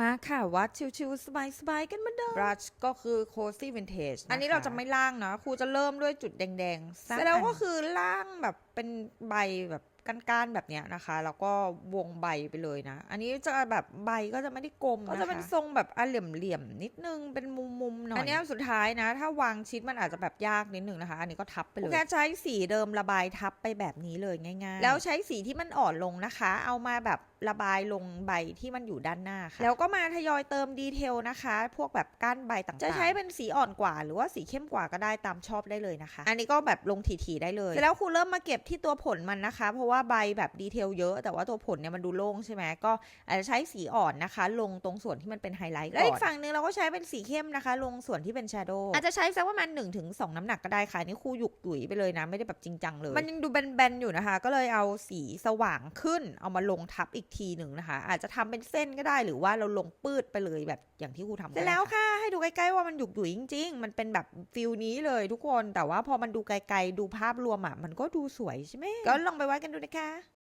มาค่ะ วัดชิวๆสบายๆกันเหมือนเดิม brush ก็คือ cozy vintage อันนี้เราจะไม่ล่างนะครูจะเริ่มด้วยจุดแดงๆเสร็จแล้วก็คือล่างแบบเป็นใบแบบก้านๆแบบเนี้ยนะคะ แล้วก็วงใบไปเลยนะ อันนี้จะแบบใบก็จะไม่ได้กลมก็จะเป็นทรงแบบอะเหลี่ยมๆนิดนึงเป็นมุมๆหน่อยอันนี้สุดท้ายนะ ถ้าวางชิดมันอาจจะแบบยากนิดนึงนะคะ อันนี้ก็ทับไปเลยแค่ใช้สีเดิมระบายทับไปแบบนี้เลยง่ายๆ แล้วใช้สีที่มันอ่อนลงนะคะ เอามาแบบระบายลงใบที่มันอยู่ด้านหน้าค่ะแล้วก็มาทยอยเติมดีเทลนะคะ พวกแบบก้านใบต่างๆ จะใช้เป็นสีอ่อนกว่า หรือว่าสีเข้มกว่าก็ได้ตามชอบได้เลยนะคะ อันนี้ก็แบบลงถี่ๆได้เลยเสร็จแล้วครูเริ่มมาเก็บที่ตัวผลมันนะคะเพราะว่าใบแบบดีเทลเยอะ แต่ว่าตัวผลเนี่ยมันดูโล่งใช่ไหมก็อาจจะใช้สีอ่อนนะคะ ลงตรงส่วนที่มันเป็นไฮไลท์ก่อนแล้วอีกฝั่งนึงเราก็ใช้เป็นสีเข้มนะคะ ลงส่วนที่เป็นแชโดว์อาจจะใช้สักประมาณ1-2ถึง2น้ำหนักก็ได้ค่ะนี่ครูหยุกหยุยไปเลยนะไม่ได้แบบจริงจังเลย มันยังดูแบนๆอยู่นะคะ ก็เลยเอาสีสว่างขึ้น เอามาลงทับอีกทีหนึ่งนะคะ อาจจะทำเป็นเส้นก็ได้หรือว่าเราลงปืดไปเลยแบบอย่างที่ครูทำเสร็จแล้วค่ะให้ ดูใกล้ๆว่ามันหยุกหยุยจริง ๆ มันเป็นแบบฟิลนี้เลยทุกคน แต่ว่าพอมันดูไกลๆดูภาพรวมอะมันก็ดูสวยใช่ไหมก็ลองไปไว้กันดูนะคะ